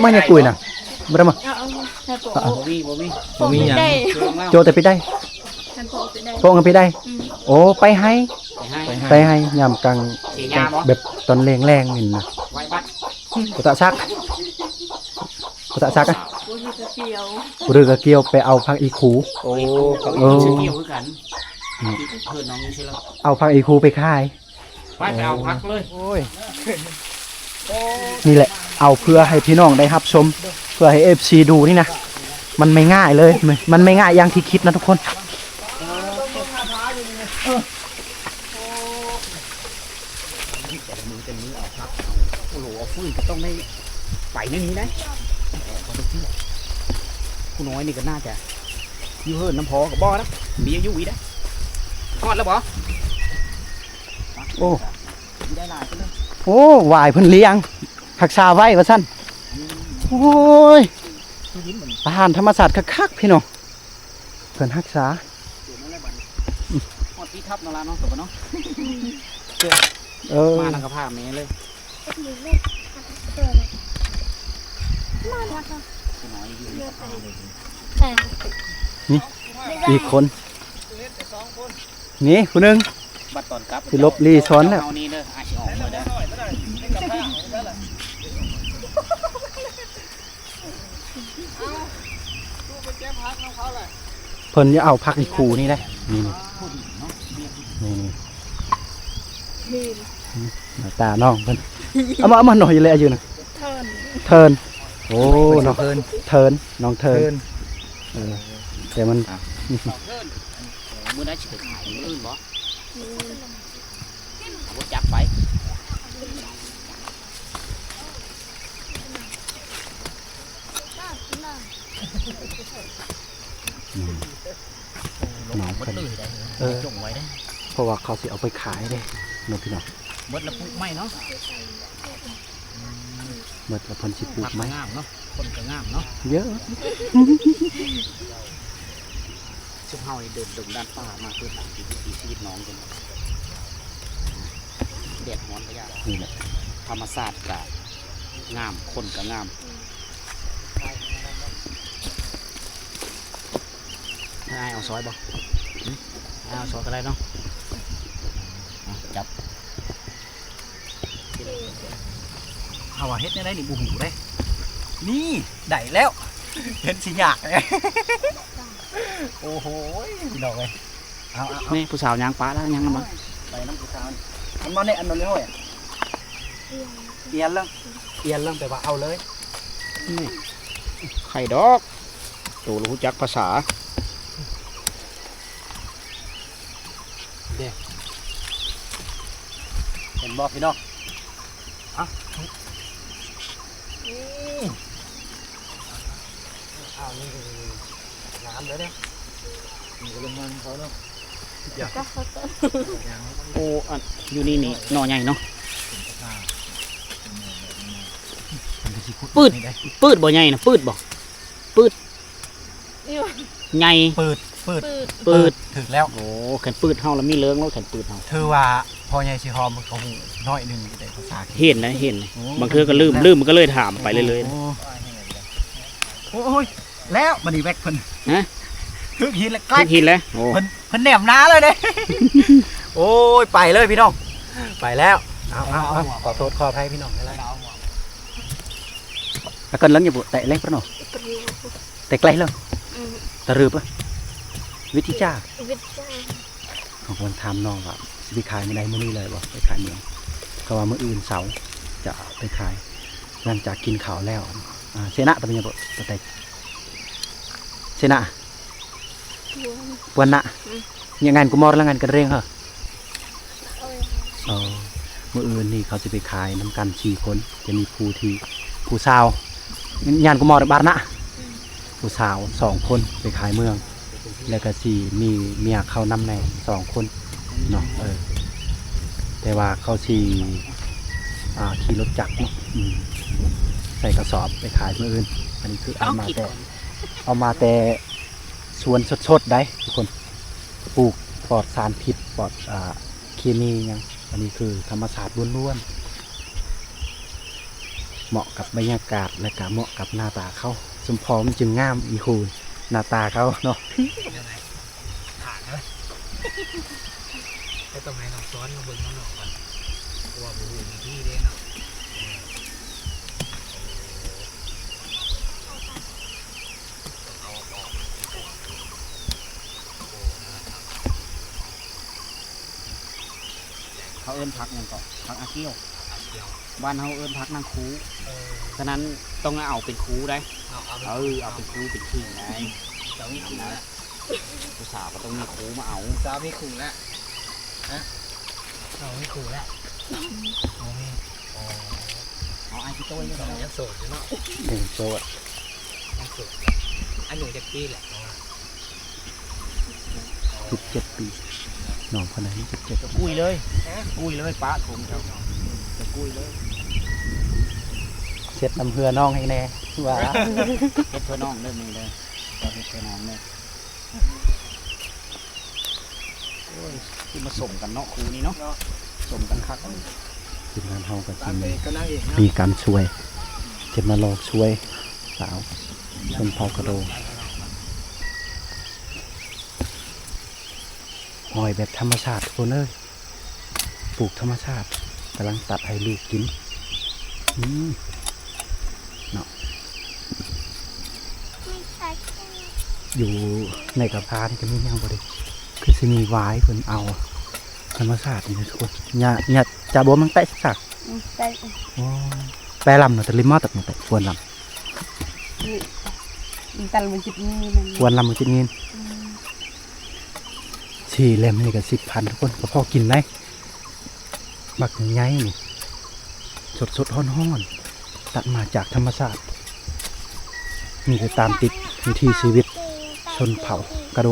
ไม่เนี่ยกุยน่ะบ่ได้มา เอาเอาให้โปะบ่มีบ่มีโปะไม่ได้เรื่องแล้วโจแต่ไปได้ให้โปะไปได้ โปงกันไปได้ อืม โอ้ไปให้ไปให้ไปให้ยามกลางเสียยาบ่แบบตอนแรงๆนี่นะไว้บัดกุตะซักกุตะซักอะโปะจะเกี่ยวหรือกระเกี่ยวไปเอาพักอีคู โอ้เขาโอ้ชื่อเกี่ยวคือกันเพื่อนน้องนี่ใช่แล้วเอาพักอีคูไปขาย ไปไปเอาพักเลย โอ้ย นี่แหละ เอาเพื่อให้พี่น้องได้รับชม เพื่อให้ FC ดูนี่นะ มันไม่ง่ายเลยมันมันไม่ง่ายอย่างที่คิดนะทุกคนมือเป็นมือเอาพักโอ้โหเอาฟื้นก็ต้องได้ไปในนี้นะเอาดูที่คุณน้อยนี่ก็น่าจะอยู่เฮิรนน้ำพอกับบ่อนะมีอายุอีนะทอดแล้วบ่โอ้ ได้หลายไปเลย โอ้วายเพิ่นเลี้ยงรักษาไว้ว่าซั่นโอ้ยที่ยิ้มเหมือนอาหารธรรมศาสตร์คักๆพี่น้องเพิ่นรักษาตัวนั่นแหละบัดนี้ทอดที่ทับนอนละเนาะตัวเนาะเออมานังกระพาแม่เลยคุณน้อยอยู่ในกระพาเลยอีกคน นี่ผู้หนึงบัดตอนกลับสิลบลีช้อนแล้ว เอานี่เด้ออาชิออกมาเด้อ เพิ่นจะเอาพักอีคูนี่ได้นี่ผู้ดีเนาะนี่นี่นี่หน้าตาน้องเพิ่นเอามาเอามาหน่อยเลยอายุนะเทิร์นเทิร์นโอ้น้องเพิ่นเทิร์นน้องเทิร์นเออแต่มันเพิ่นมื้อนั้นสิไปขายมื้ออื่นบ่เอาบ่จับไป น้องหมดเพิ่นเลยได้เออจงไว้ได้เพราะว่าเขาสิเอาไปขายเด้น้องพี่น้องหมดแล้วปลูกไม้เนาะเมื่อละเพิ่นสิปลูผักกไหมก็งามเนาะคนก็งามเนาะเยอะชุบเฮานี่เดินดงด้านป่ามาเพื่อหาชีวิตชีวิตน้องกันแดดร้อนก็ยากนี่แหละธรรมศาสตร์ก็งามคนก็งาม นายเอาซอยบ่หึนายเอาซอยก็ได้เนาะเอาจับเอาว่าเฮ็ดได้นี่บูหูได้ นี่ได้แล้วเห็นสิยากเลยโอ้โหพี่น้องเอ้ยเอาเอาเอานี่ผู้สาวยางป้าแล้วยางน้ำมันไปน้ำกูสาวนี่อันมาเนี่ยอันนั้นเลยห้อยอะเอียนเรื่องเอียนเรื่องแต่ว่าเอาเลยนี่ไข่ดอกตัวรู้จักภาษา เห็นบอกพี่น้องเอาเอานี่น้ำเลยเนี่ยมีกระมังเขาเนาะก็เขาเติมโอ้อันอยู่นี่นี่หน่อใหญ่เนาะปืดปืดบ่ใหญ่นะปืดบ่ปืดอยู่ใหญ่ปืด ปืดปืดปืดถึงแล้ว โอ้แขนปืดเฮาแล้วมีเลื้องแล้วแขนปืดเฮาถือว่าพอใหญ่สิหอมมันเขาหูน้อยหนึ่งแต่ภาษา เห็นนะเห็นนะบางเทื่อก็ลืมลืมมันก็เลยถามไปเลยๆนะโอ้โอ้ยแล้วมันนี่แวกเพิ่นฮะ ถึกหินแล้วใกล้ ทุกทีแล้วโอ้ เพิ่นเพิ่นแหนมน้าเลยเด้ โอ้ยไปเลยพี่น้อง ไปแล้วเอาเอาเอาขอโทษขออภัยพี่น้องแล้วแล้วกันลังอย่าบุแตะเล็กปะเนาะปรูแต่ไกลเลยอืมตะรือปะ วิธีจ้าวิทยาของคนทำน้องว่าสิไปขายไม่ได้มื้อนี้เลยบ่ไปขายเมืองก็ว่ามื้ออื่นเสาร์จะไปขาย หลังจากกินข้าวแล้วอ่าเสนะตะเป็นยังบ่ตะแต่เสนะล้วนปวนนะอืมยังงานกูมอแล้วงานกันเร่งเหรอเอาไว้เออมื่ออื่นนี่เขาจะไปขายน้ำกันสี่คนจะมีผู้ที่ผู้สาวงานกูมอดบานนะผู้สาวสองคนไปขายเมือง แล้วก็สี่มีเมียเขานำแน่สองคนเนาะเออ แต่ว่าเขาสี่อ่าขี่รถจักรเนาะอืมใส่กระสอบไปขายเมื่ออื่น อันนี้คือเอามาแต่ เอามาแต่สวนสดๆได้ทุกคนปลูกปลอดสารพิษปลอดอ่ามีหยังอันนี้คือธรรมชาติล้วนๆเหมาะกับบรรยากาศและก็เหมาะกับหน้าตาเขาสมพร้อมจึงงามอีคู หน้าตาเขาเนาะขาดเลยแต่ต้องให้น้องซ้อนมาเบิ่งน้องหนอกก่อนเพราะว่าบูฮูมีที่เด้เนาะเขาเอิ้นพักหยังก่อนพักอาเกี้ยว บ้านเขาเอิ้นพักนางคูฉะนั้นต้องเอาเป็นคูได้ เออเอาเป็นคูเป็นขิงไงเจ้านี่ขิงนะผู้สาวก็ต้องมีคูมาเอาสาวไม่ขู่แล้วฮะเราไม่ขู่แล้วเอาไม่เอาไอ้ที่ต้ยเลยเรายังโสดอยู่เนาะหนึ่งโจทย์ยังโสดอันหนูจะปีแหละสิบเจ็ดปีน้องคนนั้นสิบเจ็ดกุ้ยเลยกุ้ยเลยป้าผมเจ้าจะกุ้ยเลย เช็ดน้ำเหือน้องให้แน่ว่าเฮ็ดเพื่อน้องเริ่มนี้เลยเราเฮ็ดเพื่อน้องเลยโอ้ยที่มาส่งกันเนาะครูนี่เนาะส่งกันคักทีมงานเฮาก็ตาจะมไปมีก็นั่งเองนะมีการช่วยจะมาหลอกช่วยสาวชนเผ่ากระโดหอยแบบธรรมชาติทุกคนเอ้ยปลูกธรรมชาติกำลังตัดให้ลูกกิน อืมไม่ใช่ อยู่ในกระพานี่ก็มีอย่างบ่ได้คือสิมีหวายเพิ่นเอาธรรมชาตินี่นะทุกคนเนี่ยเนี่ยจะบ่มันแตะสักแต่อ๋อแปรลำเนาะแต่ลิมมาตัดเนาะแต่ควรลแต่มันจิตนี่มันำควรลำมันจะเงินสี่เล่มนี่ก็สิบพันทุกคนก็พอกินได้บักใหญ่ๆนี่สดสดๆฮ้อนๆตัดมาจากธรรมชาตินี่คือตามติดวิถีชีวิต ชนเผ่ากระโด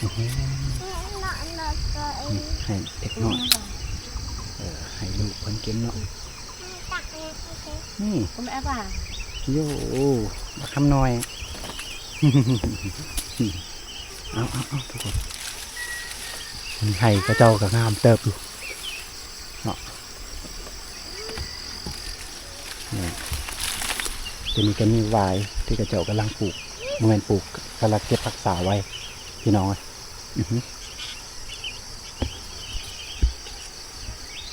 อื้อหือนี่ให้เด็กน้อยเออให้ลูกเพิ่นกินเนาะนี่คุณแม่ป่ะโย่บักคำน้อยเอาเอาเอาทุกคนมันไห้กระเจ้ากับงามเติบอยู่เนาะนี่ทีนี้ก็มีวายที่กระเจ้ากำลังปลูก เมื่อปลูกกำลังเก็บรักษาไว้ พี่น้องเอ้ยอือหือ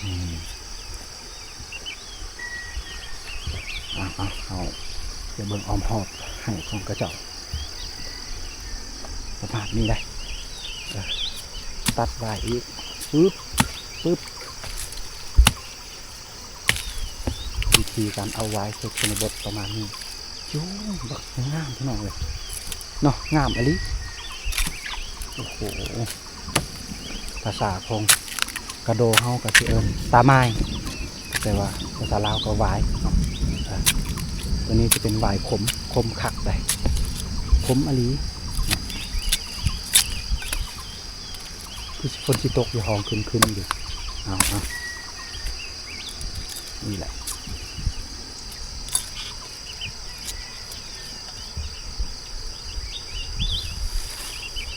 อืมเอาเอาเอาเดี๋ยวเบิ่งออมหอบให้ของกระเจ้าสภาพนี้ได้เออตัดไว้อีกปึ๊บปึ๊บวิธีการเอาไว้เช็คชนบทประมาณนี้ จู้บักงามพี่น้องเลยเนาะงามอะลิโอ้โหภาษาของกระโดเฮากับสิเอิญตาไม้แต่ว่าภาษาลาวก็วายเนาะตัวนี้จะเป็นวายขมคมขักได้ขมอะลีคือฝนสิตกอยู่ห้องขึ้นขึ้นอยู่เอาเอานี่แหละ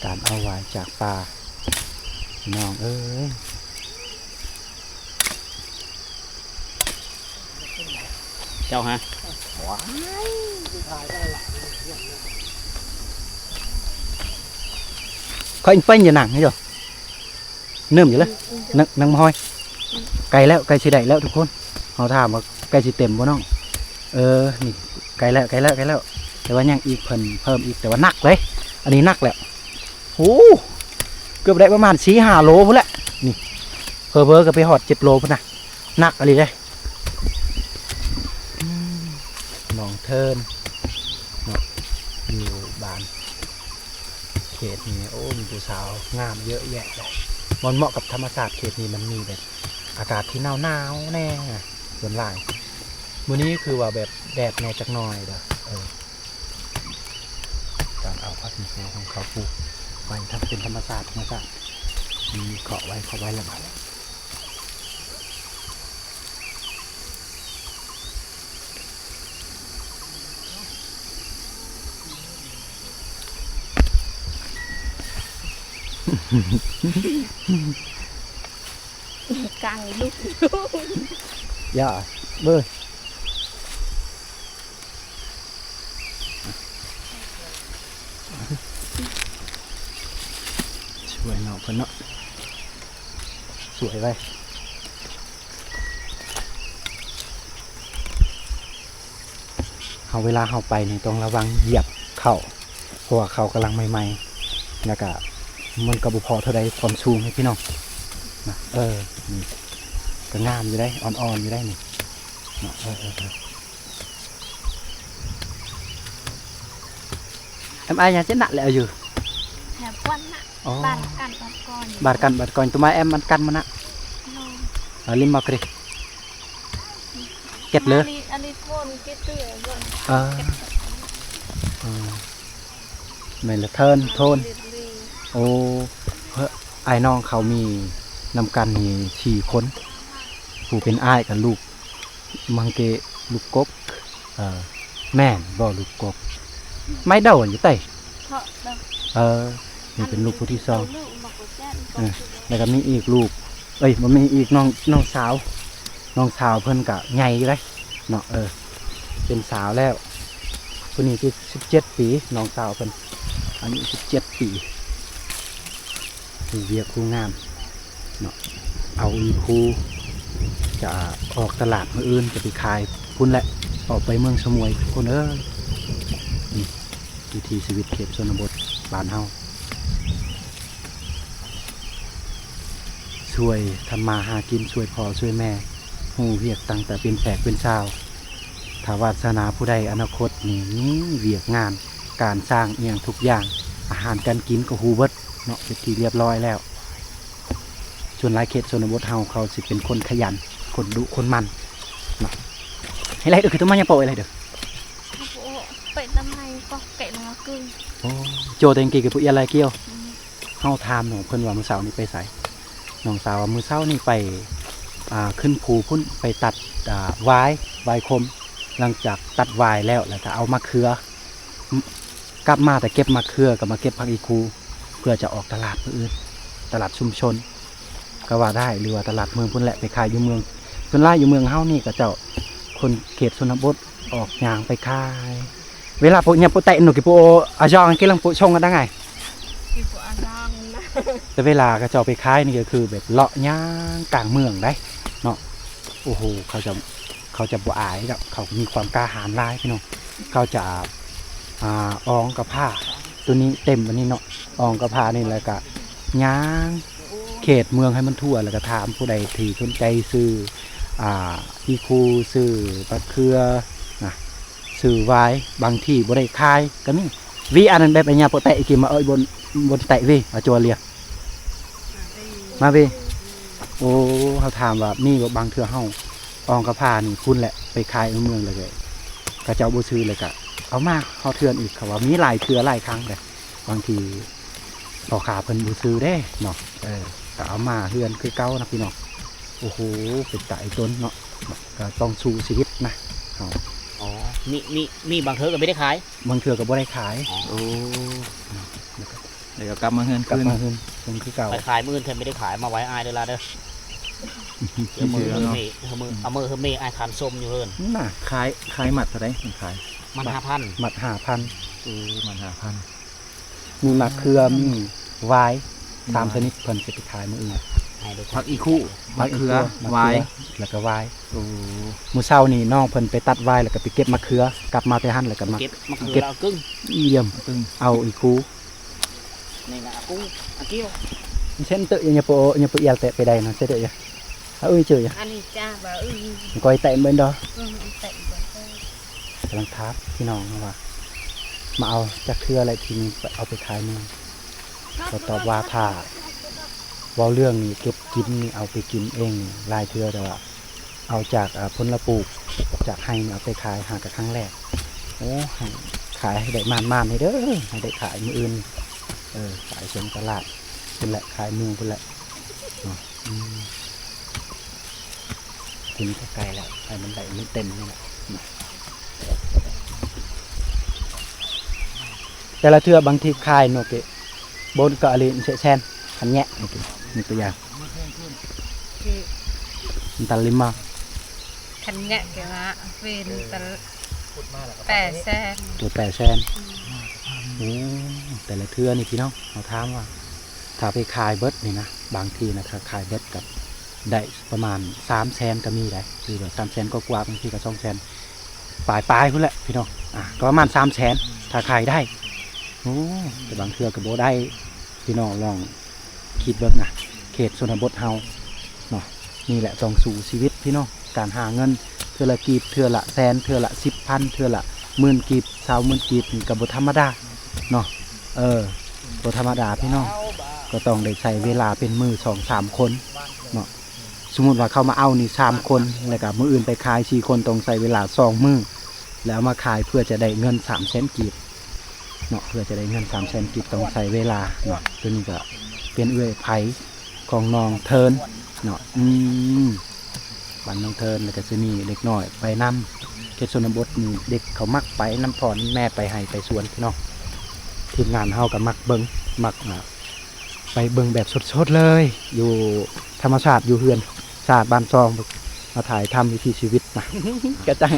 การเอาไว้จากป่าน้องเอ้ยเจ้าฮะเขาอินเป้นอย่าหนังให้จ้เนิ่มอยู่เลยนังนังมอยไกลแล้วไกลสิได้แล้วทุกคนเขาถามว่าไกลสิเต็มบ่น้อง เออนี่ไกลแล้วไกลแล้วไกลแล้ว แต่ว่ายังอีกเพิ่นเพิ่มอีกแต่ว่านักเลย อันนี้นักแล้ว โอ้เกือบได้ประมาณสี่ห้าโลพุ่นแหละนี่เพอเพอๆก็ไปหอดเจ็ดโลพุ่นนะหนักอะไรเลยอืมน้องเทินเนาะอยู่บ้านเขตนี้โอ้มีผู้สาวงามเยอะแยะเลยมันเหมาะกับธรรมชาติเขตนี้มันมีแบบอากาศที่หนาวหนาวแน่ส่วนหลายมื้อนี้คือว่าแบบแดดแน่จักหน่อยเด้อเออการเอาพัดมีของเขาปลูก ไว้ถ้าเป็นธรรมชาสติธรรมชาติมีเกาะไว้เขาะไว้แล้วมันกลางลูกย่าเบอร์ช่วย เพิ่นเนาะสวยไปเอาเวลาเฮาไปนี่ต้องระวังเหยียบเข่าเพราะว่าเขากำลังใหม่ๆแล้วก็มันก็บ่พอเท่าใดความสูงให้พี่น้องนะเออนี่ก็งามอยู่ได้อ่อนๆอยู่ได้นี่นะเออเออเออ em ai nhà chết nặng lại ở dưới แถบวันน่ะ Ồ. บ้านกันบ้านก่อน bạt cằn bạt còi tụi mai em ăn căn mà nè โน่ ở lim mọc đi kẹt lứa อันนี้อันนี้โทนเกตเตือบน ờ ờ. mày là thơn thôn ลีลีโอ้เฮ้อไอ้ายน้องเขามีนำกันนี่สี่คน ผู้เป็นอ้ายกับลูก มังเกะลูกกบเอ่อแม่นบ่ลูกกบ ไม่เดาอยู่ไต้เพราะแบบเออ นี่เป็นลูกผู้ที่สองลูกมากกว่าแจ้นเออแล้วก็มีอีกลูก เอ้ยมันมีอีกน้องน้องสาว น้องสาวเพิ่นกะใหญ่อยู่เลยเนาะเออ เป็นสาวแล้วคนนี้คือสิบเจ็ดปีน้องสาวเพิ่นอันนี้สิบเจ็ดปีคือเวียกครูงามเนาะเอาอีครูจะออกตลาดมืออื่นจะไปขายพุ่นแหละออกไปเมืองสมุยคนเอ้ยนี่วิถีชีวิตเขตชนบทบ้านเฮา ช่วยทำมาหากินช่วยพ่อช่วยแม่หูเวียกตั้งแต่เป็นแขกเป็นชาวถ้าวาสนาผู้ใดอนาคตนี่มีเวียกงาน การสร้างเอียงทุกอย่าง อาหารการกินก็ฮูเบิดเนาะเป็นที่เรียบร้อยแล้วส่วนหลายเขตชนบทเฮาเขาสิเป็นคนขยัน คนดุคนมันเนาะให้ไรเด้อคือต้องมาอย่าโปะอะไรเด้อโอ้ไปทำไมก็เกะมากึ่งโอ้โจเตงกีกับผู้เอียอะไรเกี่ยวเฮาถามหนูเพิ่นว่ามื้อเช้านี้ไปไส น้องสาวมือเช้านี่ไปขึ้นภูพุ่นไปตัดวายวายคม หลังจากตัดวายแล้วแล้วก็เอามาเคือกลับมาแต่เก็บมาเคือกับมาเก็บผักอีคู เพื่อจะออกตลาดอื่นตลาดชุมชน ก็ว่าได้หรือว่าตลาดเมืองพุ่นแหละไปขายอยู่เมืองส่วนล่าอยู่เมืองเฮานี่ก็เจ้าคนเขตชนบทออกยางไปขาย เวลาพวกเนี่ยพวกเตะหนูกี่พวกอาจองกี่ลังพวกชงกันได้ไงอีกอันดังนะ แต่เวลาก็จะเอาไปขายนี่ก็คือแบบเลาะย่างกลางเมืองได้เนาะโอ้โหเขาจะเขาจะบ่อายกับเขามีความกล้าหาญร้ายพี่น้องเขาจะอ่าอองกับผ้า ตัวนี้เต็มวันนี้เนาะอองกับผ้านี่แล้วก็ย่างเขตเมืองให้มันทั่วแล้วก็ถามผู้ใดที่สนใจซื้ออ่าอีคูซื้อปัดเครือนะซื้อไว้บางที่บ่ได้ขายก็มีวิอันนั้นแบบอ้เนี่ยโปะเตะกินมาเอ้ยบน บนเตะวิเอาจัวเรียมาเวยโอ้เขาถามว่ามีบ่บางเทื่อเฮาอองกระพานี่คุณแหละไปขายในเมืองเลยเลยกระเจ้าบ่ซื้อเลยกะเอามาเฮาเทื่อนอีกเขาว่ามีหลายเทื่อหลายครั้งเลยบางทีต่อขาเพิ่นบ่ซื้อเด้เนาะเออก็เอามาเฮือนคือเก่านะพี่น้องโอ้โหเป็นตายจนเนาะก็ต้องสู้ชีวิตนะอ๋อมีมีมีบางเธอก็ไม่ได้ขาย บางเทื่อก็บ่ได้ขายโอ้ เดี๋ยวก็กลับมาเฮือนกลับคืนมาเฮือนเฮือนคือเก่าไปขายมื่นเธอไม่ได้ขายมาไว้อายเด้อละเด้อเดี๋ยวมือเฮอเมเอามือเอามือเฮอเมอายทานส้มอยู่เฮินน่ะขายขายหมัดเท่าไหรมันขายมันห้าพันหมัด5,000เออมันห้าพัน มีมะเขือมีวายสามชนิดเพิ่นจะไปขายมื้ออื่นให้ดูผักอีคู่มะเขือมะวายแล้วก็วายโอ้มื้อเช้านี่น้องเพิ่นไปตัดวายแล้วก็ไปเก็บมะเขือกลับมาแต่หั่นแล้วก็มาเก็บมะเขือเก็บเรากึ่งเยี่ยม ตึงเอาอีกคู นี่นะอากุ้งอาเกี้ยวเช่น tự nhà bộ nhà bộ yel tệ về đây nó sẽ được à ơi trời อันนี้จ้าบ่าอือ coi tệ bên đó อืมเตะบ่เออกำลังทับพี่น้องนะว่ามาเอาจากเครืออะไรทีนึงไปเอาไปขายเมืองก็ตอบว่าถ้าเว่าเรื่องนี้เก็บกินนี่เอาไปกินเองนี่หลายเทือแต่ว่าเอาจากอ่าผลละปลูกจากให้นี่เอาไปขายหากับครั้งแรกโอ้ให้ขายให้ได้มานมานๆให้เด้อให้ได้ขายมืออื่น เออขายเชิงตลาดเป็นแหละขายเมืองเป็นแหละเนาะอืมถึงก็ไกลแล้วไอ้มันได้มันเต็มนี่แหละนะแต่ละเทือบางทีขายโนเกะบนก็อะไรเสะแซนขันแงะโอเคนี่ตัวอย่างคือมันตันลิมมาคันเนี้ยเกี่ยวกับเป็นตะพูดมากแล้วก็แปดแสนตัวแปดแสน โอ้แต่ละเทื่อนี่พี่น้องเราถามว่า ถ้าไปขายเบิร์ดนี่นะบางทีนะถ้าขายเบิร์ดกับได้ประมาณสามแสนก็มีได้หรือว่าสามแสนก็กว่าบางทีก็สองแสนปลายปลายพุ่นแหละพี่น้องอะก็ประมาณสามแสนถ้าขายได้โอ้แต่บางเทื่อก็บ่ได้พี่น้องลองคิดเบิ่งนะเขตชนบทเฮาเนาะนี่แหละต้องสู่ชีวิตพี่น้องการหาเงินเทื่อละกีบเทื่อละแสนเทื่อละสิบพันเทื่อละหมื่นกีบสาวหมื่นกีบนี่ก็บ่ธรรมดา เนาะเออบ่ธรรมดาพี่น้องก็ต้องได้ใช้เวลาเป็นมือสองสามคนเนาะสมมติว่าเขามาเอานี่สามคนแล้วก็มืออื่นไปขายสี่คนต้องใช้เวลาสองมือแล้วมาขายเพื่อจะได้เงินสามแสนกีบเนาะเพื่อจะได้เงินสามแสนกีบต้องใช้เวลาเนาะตัวนี้ก็เป็นเอื้อยไผ่ของน้องเทินเนาะอืมบันน้องเทินแล้วก็จะมีเด็กน้อยไปนำเขตชนบทนี่เด็กเขามักไปน้ำพรแม่ไปให้ไปสวนพี่น้อง ทีมงานเฮากับมักเบิงมักไปเบิงแบบสดๆเลย อยู่ธรรมชาติอยู่เฮือนชาติบ้านซองมาถ่ายทำวิถีชีวิตนะกระจัง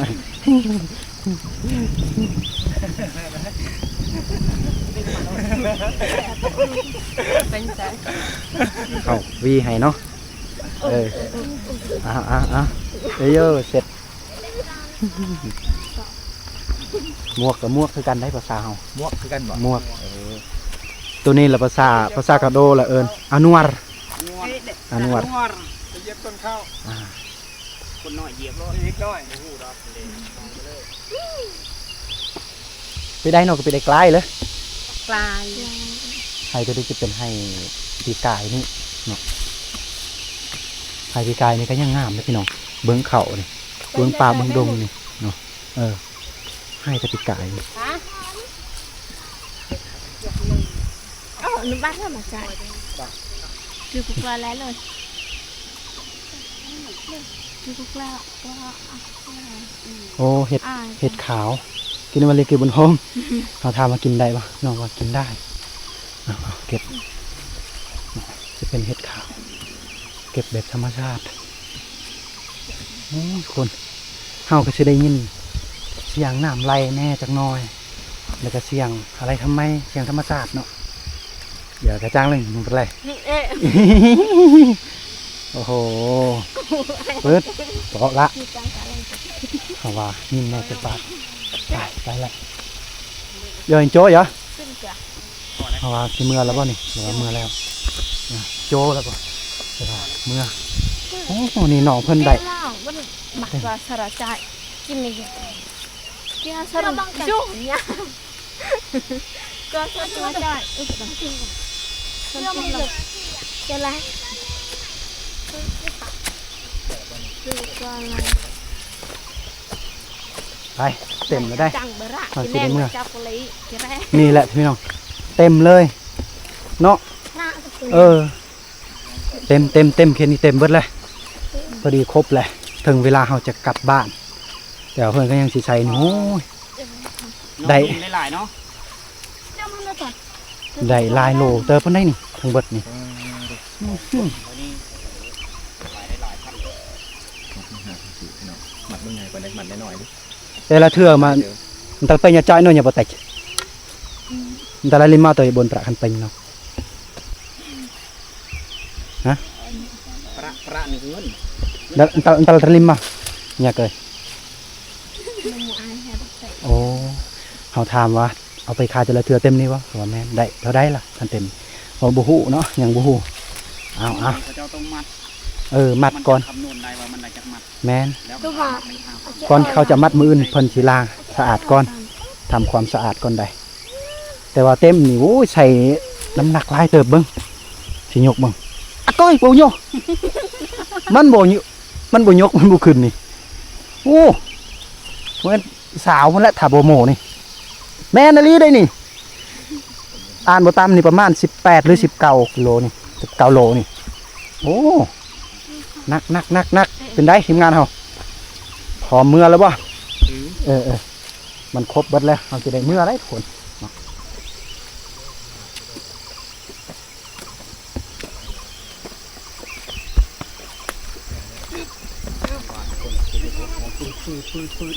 เป็นแสนเอาวีให้เนาะเอออะอะอะเอ้ยอเสร็จ มวกกับหมวกคือกันได้ภาษาเฮา มวกคือกันบ่หมวกตัวนี้ละภาษาภาษากาโดละเอิญอนุวรอนุวรเย็บต้นข้าวอ่าคนน้อยเหยียบรถอีกน้อยไปได้เนาะก็ไปได้ใกล้เลยกลายให้ตัวนี้จะเป็นให้ปีกายนี่เนาะให้ปีกายนี่ก็ยังงามเลยพี่น้องเบิ้งเขานี่เบิ้งป่าเบิ้งดงนี่เนาะเออ ให้แต่ปีกายนี่เอ้านึกบ้านธรรมชาติคือกุกลาแล้วเลยคือกุกลาก็โอ้เห็ดอ่าเห็ดขาว กินมาเลยกินบนห้องเราทามากินได้ปะน้องว่ากินได้เอาเอาเก็บ จะเป็นเห็ดขาว เก็บแบบธรรมชาติโอ้ยคนเฮาก็จะได้ยินเสียงน้ำไหลแน่จักหน้อย แล้วก็เสียงอะไรทำไม เสียงธรรมชาติเนาะอย่ากระจ้างเลยมันเป็นไรเอ๊ะโอ้โหเปิดเปาะละคือจังอะไรเขาว่านิ่มแน่จะปาดไปไปละเดี๋ยวเห็นโจ้เหรอขึ้นจ้ะเขาว่าสิเมื่อแล้วป่ะนี่หรือว่าเมื่อแล้วอะโจ้แล้วป่ะใช่ป่ะเมื่อโอ้โหนี่น้องเพิ่นได้เล่าว่าหมักว่าสระจายกินเลย กินสระบังจุ่มเนี่ยก็สระจายอึดบังจุ่มคนกินเลยจะไรคือว่าอะไรไปเต็มแล้วได้จังเบระเอาสิแน่เมื่อนี่แหละพี่น้อง เต็มเลย เนาะเออ เต็มเต็มเต็มแค่นี้เต็มเบิดเลยพอดีครบเลย ถึงเวลาเราจะกลับบ้าน แต่ว่าเพื่อนก็ยังสิใส่นี่โอ้ยได้น้องกินหลายๆเนาะเจ้ามันเลยก่อนได้หลายโลเติบเพิ่นได้นี่ทั้งเบิดนี่วันนี้หลายหลายพันหมัดมึงไงกว่าได้หมัดน้อยๆดิแต่ละเทื่อมันมันต้องไปอย่าจ้อยน้อยอย่าบ่แตกมันแต่ละลิมมาตัวบนประคันเป็นเนาะประประหนึ่งเงินแล้วอันตะอันตะลิมมาเนี่ยเกย มันหมูอายแฮะแบบใส่ โอ้ เฮาถามว่าเอาไปขายแต่ละเทื่อเต็มนี่วะว่าแม่นได้เท่าได้ล่ะคันเต็มบ่บ่ฮู้เนาะยังบ่ฮู้เอาเอาพระเจ้าต้องมัดเออมัดก่อนจะคำนวณได้ว่ามันได้จากมัดแม่นแล้วก็ว่าไม่เอาก่อนเขาจะมัดมืออื่นเพิ่นสิล้างสะอาดก่อนทำความสะอาดก่อนได้แต่ว่าเต็มนี่โอ้ยใส่น้ำหนักหลายเติบเบิ่งสิยกเบิ่งอะก้อยบ่ยกมันบ่ยกมันบ่ยกมันบ่ขึ้นนี่โอ้เหมือนสาวมันแหละถ้าบ่โมนี่ แม่นาลีได้นี่ อ่านบตามนี่ประมาณสิบแปดหรือสิบเก้ากิโลนี่สิบเก้าโลนี่ โอ้นักนักนักนักเป็นได้ทีมงานเขาพอเมื่อแล้วบ่เออเออมันครบบัดแล้วเราจะได้เมื่อไรผลปืดปืดปืด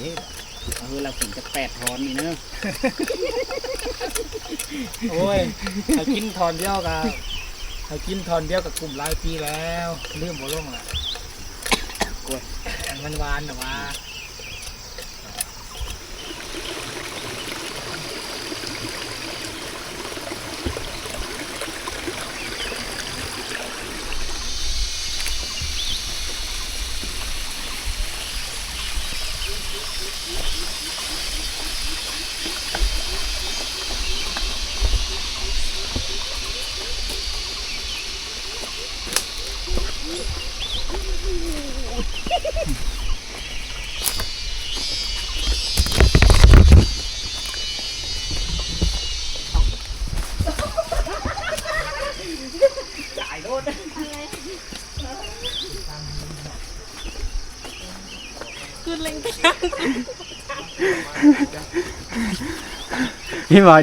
เลยมันกินเด้เออเรากินจะแปดทอนนี่เนอะโอ้ยเขากินทอนเดียวกับเขากินทอนเดียวกับกลุ่มหลายปีแล้วเรื่องบ่ลงละกล้วยมันหวานแต่ว่า พี่หมาย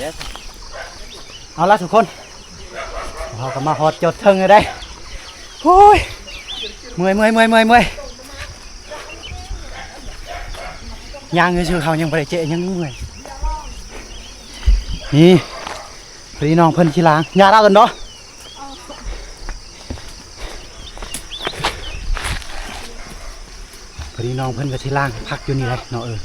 แล้วเอาละทุกคนเราก็มาฮอดจดเทิงเลยได้โอ้ยเมื่อยเมื่อยเมื่อยเมื่อยเมื่อยย่างชื่อๆเขายังไปเจ๊ยังเมื่อยนี่พี่น้องเพิ่นชิลางยาเรากันเนาะพี่น้องเพิ่นก็ชิลางพักอยู่นี่เลยเนาะเออ